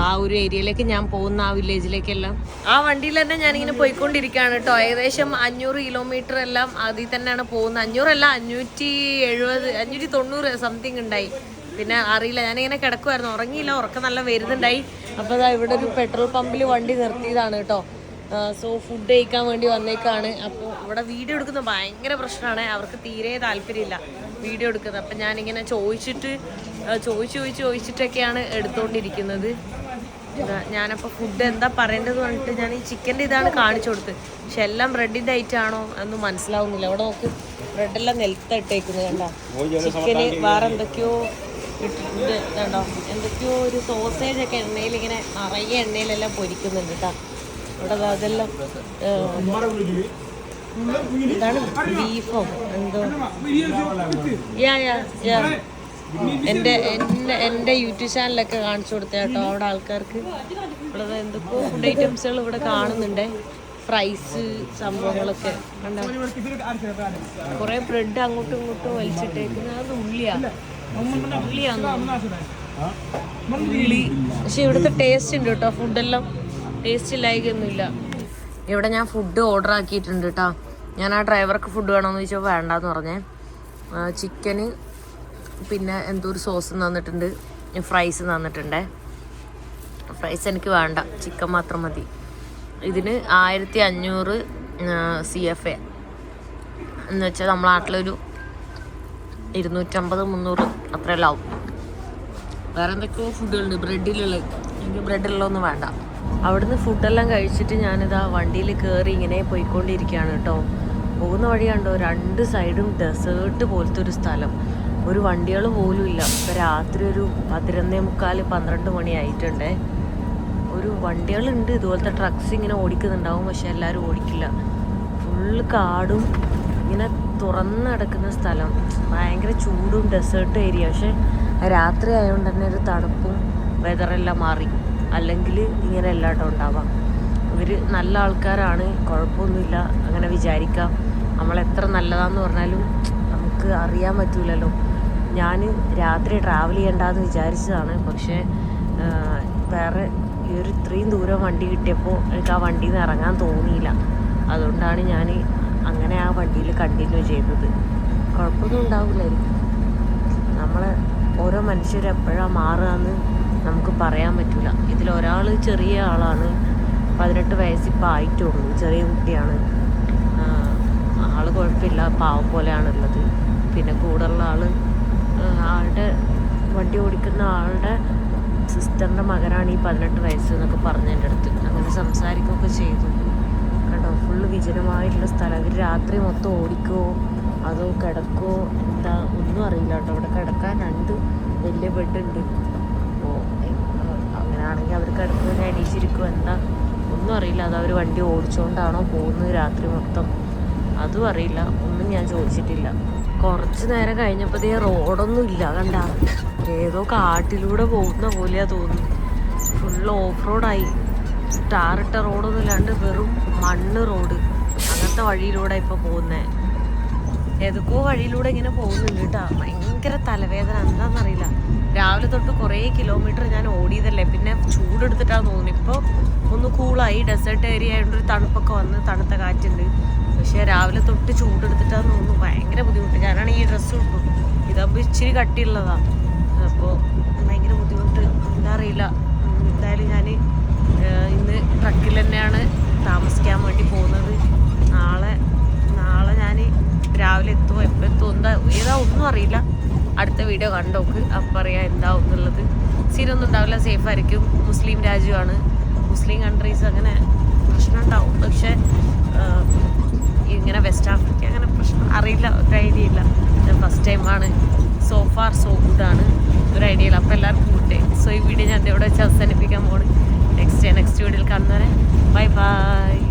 ആ ഒരു ഏരിയയിലേക്ക് ഞാൻ പോകുന്ന ആ വില്ലേജിലേക്കെല്ലാം. ആ വണ്ടിയിൽ തന്നെ ഞാനിങ്ങനെ പോയിക്കൊണ്ടിരിക്കുകയാണ് കേട്ടോ. ഏകദേശം അഞ്ഞൂറ് കിലോമീറ്റർ എല്ലാം അതിൽ തന്നെയാണ് പോകുന്നത്. അഞ്ഞൂറല്ല അഞ്ഞൂറ്റി എഴുപത് അഞ്ഞൂറ്റി തൊണ്ണൂറ് സംതിങ് ഉണ്ടായി. പിന്നെ അറിയില്ല ഞാനിങ്ങനെ കിടക്കുമായിരുന്നു ഉറങ്ങിയില്ല ഉറക്കം നല്ല വരുന്നുണ്ടായി. അപ്പോൾ അതാ ഇവിടെ ഒരു പെട്രോൾ പമ്പിൽ വണ്ടി നിർത്തിയതാണ് കേട്ടോ. സോ ഫുഡ് കഴിക്കാൻ വേണ്ടി വന്നേക്കാണ്. അപ്പോൾ ഇവിടെ വീഡിയോ എടുക്കുന്നത് ഭയങ്കര പ്രശ്നമാണ്. അവർക്ക് തീരെ താല്പര്യമില്ല വീഡിയോ എടുക്കുന്നത്. അപ്പം ഞാനിങ്ങനെ ചോദിച്ചിട്ട് ചോദിച്ച് ചോദിച്ച് ചോദിച്ചിട്ടൊക്കെയാണ് എടുത്തുകൊണ്ടിരിക്കുന്നത് ഞാനപ്പോൾ ഫുഡ് എന്താ പറയേണ്ടത് പറഞ്ഞിട്ട് ഞാൻ ഈ ചിക്കന്റെ ഇതാണ് കാണിച്ചു കൊടുത്തത്. പക്ഷെ എല്ലാം ബ്രെഡിന്റെ ഐറ്റം ആണോ എന്ന് മനസ്സിലാവുന്നില്ല. അവിടെ നോക്ക് ബ്രെഡെല്ലാം നിലത്തിട്ടേക്കുന്നത് കണ്ടോ? ചിക്കന് വേറെ എന്തൊക്കെയോ ഇട്ടിട്ടുണ്ട് കണ്ടോ? എന്തൊക്കെയോ ഒരു സോസേജ് ഒക്കെ എണ്ണയിൽ ഇങ്ങനെ നിറയെ എണ്ണയിലെല്ലാം പൊരിക്കുന്നുണ്ട് കേട്ടോ. അവിടെ ദാ അതെല്ലാം എന്താണ് ബീഫോ എന്തോ? യാ യാ യാ എന്റെ എന്റെ എന്റെ യൂട്യൂബ് ചാനലൊക്കെ കാണിച്ചു കൊടുത്ത കേട്ടോ. അവിടെ ആൾക്കാർക്ക് ഇവിടെ എന്തൊക്കെയോ ഫുഡ് ഐറ്റംസുകൾ ഇവിടെ കാണുന്നുണ്ട്. ഫ്രൈസ് സംഭവങ്ങളൊക്കെ. കണ്ടോ? കുറേ ബ്രെഡ് അങ്ങോട്ടും ഇങ്ങോട്ടും വലിച്ചിട്ടേക്കുന്നത്. അത് ഉള്ളിയാണ് ഉള്ളി. പക്ഷെ ഇവിടുത്തെ ടേസ്റ്റ് ഉണ്ട് കേട്ടോ. ഫുഡെല്ലാം ടേസ്റ്റ് ഇല്ലായികൊന്നുമില്ല ഇവിടെ ഞാൻ ഫുഡ് ഓർഡർ ആക്കിയിട്ടുണ്ട് കേട്ടോ. ഞാൻ ആ ഡ്രൈവർക്ക് ഫുഡ് വേണമെന്ന് ചോദിച്ചപ്പോൾ വേണ്ടെന്ന് പറഞ്ഞേ. ചിക്കന് പിന്നെ എന്തോ ഒരു സോസ് തന്നിട്ടുണ്ട് ഫ്രൈസ് തന്നിട്ടുണ്ടേ ഫ്രൈസ് എനിക്ക് വേണ്ട. ചിക്കൻ മാത്രം മതി. ഇതിന് ആയിരത്തി അഞ്ഞൂറ് സി എഫ് എ എന്ന് വെച്ചാൽ നമ്മളെ നാട്ടിലൊരു ഇരുന്നൂറ്റമ്പത് മുന്നൂറ് അത്രയെല്ലാം ആവും. വേറെ എന്തൊക്കെയോ ഫുഡുകളുണ്ട്. ബ്രെഡിലുള്ള എനിക്ക് ബ്രെഡിലുള്ളതൊന്നും വേണ്ട. അവിടുന്ന് ഫുഡെല്ലാം കഴിച്ചിട്ട് ഞാനിതാ വണ്ടിയിൽ കയറി ഇങ്ങനെ പോയിക്കൊണ്ടിരിക്കുകയാണ് കേട്ടോ. പോകുന്ന വഴി കണ്ടോ? രണ്ട് സൈഡും ഡെസേർട്ട് പോലത്തെ ഒരു സ്ഥലം. ഒരു വണ്ടികൾ പോലും ഇല്ല. ഇപ്പം രാത്രി ഒരു പതിനൊന്നേ മുക്കാൽ പന്ത്രണ്ട് മണി ആയിട്ടുണ്ട്. ഒരു വണ്ടികളുണ്ട്. ഇതുപോലത്തെ ട്രക്സ് ഇങ്ങനെ ഓടിക്കുന്നുണ്ടാവും. പക്ഷെ എല്ലാവരും ഓടിക്കില്ല. ഫുള്ള് കാടും ഇങ്ങനെ തുറന്ന് കിടക്കുന്ന സ്ഥലം. ഭയങ്കര ചൂടും ഡെസേർട്ട് ഏരിയ പക്ഷെ രാത്രി ആയതുകൊണ്ട് തന്നെ ഒരു തണുപ്പും വെതറെല്ലാം മാറി. അല്ലെങ്കിൽ ഇങ്ങനെ എല്ലായിട്ടും ഉണ്ടാവാം. ഇവർ നല്ല ആൾക്കാരാണ്. കുഴപ്പമൊന്നുമില്ല. അങ്ങനെ വിചാരിക്കാം. നമ്മൾ എത്ര നല്ലതാന്ന് പറഞ്ഞാലും നമുക്ക് അറിയാൻ പറ്റൂലല്ലോ. ഞാൻ രാത്രി ട്രാവൽ ചെയ്യണ്ടെന്ന് വിചാരിച്ചതാണ്. പക്ഷേ വേറെ ഈ ഒരു ഇത്രയും ദൂരം വണ്ടി കിട്ടിയപ്പോൾ എനിക്ക് ആ വണ്ടിയിൽ നിന്ന് ഇറങ്ങാൻ തോന്നിയില്ല. അതുകൊണ്ടാണ് ഞാൻ അങ്ങനെ ആ വണ്ടിയിൽ കണ്ടിന്യൂ ചെയ്തത്. കുഴപ്പമൊന്നും ഉണ്ടാവില്ലായിരിക്കും നമ്മൾ ഓരോ മനുഷ്യരെപ്പോഴാണ് മാറുകയെന്ന് നമുക്ക് പറയാൻ പറ്റില്ല ഇതിൽ ഒരാൾ ചെറിയ ആളാണ്. പതിനെട്ട് വയസ്സിപ്പോൾ ആയിട്ടുള്ളൂ. ചെറിയ കുട്ടിയാണ്. ആൾ കുഴപ്പമില്ല. പാവം പോലെയാണുള്ളത്. പിന്നെ കൂടെയുള്ള ആൾ ആ, ആളുടെ വണ്ടി ഓടിക്കുന്ന ആളുടെ സിസ്റ്ററിന്റെ മകനാണ് ഈ പതിനെട്ട് വയസ്സ് എന്നൊക്കെ പറഞ്ഞ എന്റെ അടുത്ത്. അങ്ങനെ സംസാരിക്കുകയൊക്കെ ചെയ്തു. കണ്ടോ? ഫുള്ള് വിജനമായിട്ടുള്ള സ്ഥലം. രാത്രി മൊത്തം ഓടിക്കുമോ അതോ കിടക്കുമോ എന്താ ഒന്നും അറിയില്ല കേട്ടോ. അവിടെ കിടക്കാൻ രണ്ട് വലിയ ബെഡുണ്ട്. അപ്പോൾ അങ്ങനെയാണെങ്കിൽ അവർ കിടക്കുന്ന അടിച്ചിരിക്കുമോ എന്താ? ഒന്നും അറിയില്ല. അത് അവർ വണ്ടി ഓടിച്ചുകൊണ്ടാണോ പോകുന്നത് രാത്രി മൊത്തം? അതും അറിയില്ല. ഒന്നും ഞാൻ ചോദിച്ചിട്ടില്ല. കുറച്ച് നേരം കഴിഞ്ഞപ്പോഴത്തേ റോഡൊന്നും ഇല്ല കണ്ട? ഏതോ കാട്ടിലൂടെ പോകുന്ന പോലെയാ തോന്നുന്നു ഫുൾ ഓഫ് റോഡായി ടാറിട്ട റോഡൊന്നും ഇല്ലാണ്ട് വെറും മണ്ണ് റോഡ് അങ്ങനത്തെ വഴിയിലൂടെ ഇപ്പൊ പോകുന്നേ. ഏതൊക്കെയോ വഴിയിലൂടെ ഇങ്ങനെ പോകുന്നുണ്ട് കേട്ടോ. ഭയങ്കര തലവേദന. എന്താണെന്നറിയില്ല രാവിലെ തൊട്ട് കുറേ കിലോമീറ്റർ ഞാൻ ഓടിയതല്ലേ. പിന്നെ ചൂടെടുത്തിട്ടാണ് തോന്നുന്നു. ഇപ്പോൾ ഒന്ന് കൂളായി ഡെസേർട്ട് ഏരിയ ആയതുകൊണ്ട് ഒരു തണുപ്പൊക്കെ വന്ന് തണുത്ത കാറ്റുണ്ട്. പക്ഷേ രാവിലെ തൊട്ട് ചൂടെടുത്തിട്ടാന്ന് തോന്നുന്നു ഭയങ്കര ബുദ്ധിമുട്ട്. ഞാനാണ് ഈ ഡ്രസ്സ് ഇട്ടു ഇതാകുമ്പോൾ ഇച്ചിരി കട്ടിയുള്ളതാണ് അപ്പോൾ ഭയങ്കര ബുദ്ധിമുട്ട്. എന്താ അറിയില്ല. എന്തായാലും ഞാൻ ഇന്ന് ട്രക്കിൽ തന്നെയാണ് താമസിക്കാൻ വേണ്ടി പോകുന്നത്. നാളെ നാളെ ഞാൻ രാവിലെ എത്തുമോ എപ്പോൾ എത്തുമോ എന്താ ഏതാ ഒന്നും അറിയില്ല. അടുത്ത വീഡിയോ കണ്ടോക്ക് അപ്പം അറിയാം എന്താവും എന്നുള്ളത്. സീനൊന്നും ഉണ്ടാവില്ല. സേഫ് ആയിരിക്കും. മുസ്ലിം രാജ്യമാണ്. മുസ്ലിം കൺട്രീസ് അങ്ങനെ പ്രശ്നം ഉണ്ടാവും. പക്ഷേ ഇങ്ങനെ വെസ്റ്റ് ആഫ്രിക്ക അങ്ങനെ പ്രശ്നം അറിയില്ല ഒരു ഐഡിയ ഇല്ല. ഞാൻ ഫസ്റ്റ് ടൈമാണ് സോ ഫാർ സോ ഗുഡാണ് ഒരു ഐഡിയ ഇല്ല. അപ്പോൾ എല്ലാവർക്കും ഗുഡ് സോ ഈ വീഡിയോ ഞാൻ എവിടെ വെച്ച് അവസാനിപ്പിക്കാൻ പോകണം നെക്സ്റ്റ് ഡേ നെക്സ്റ്റ് വീഡിയോയിൽ കാണുന്നവരെ ബൈ ബൈ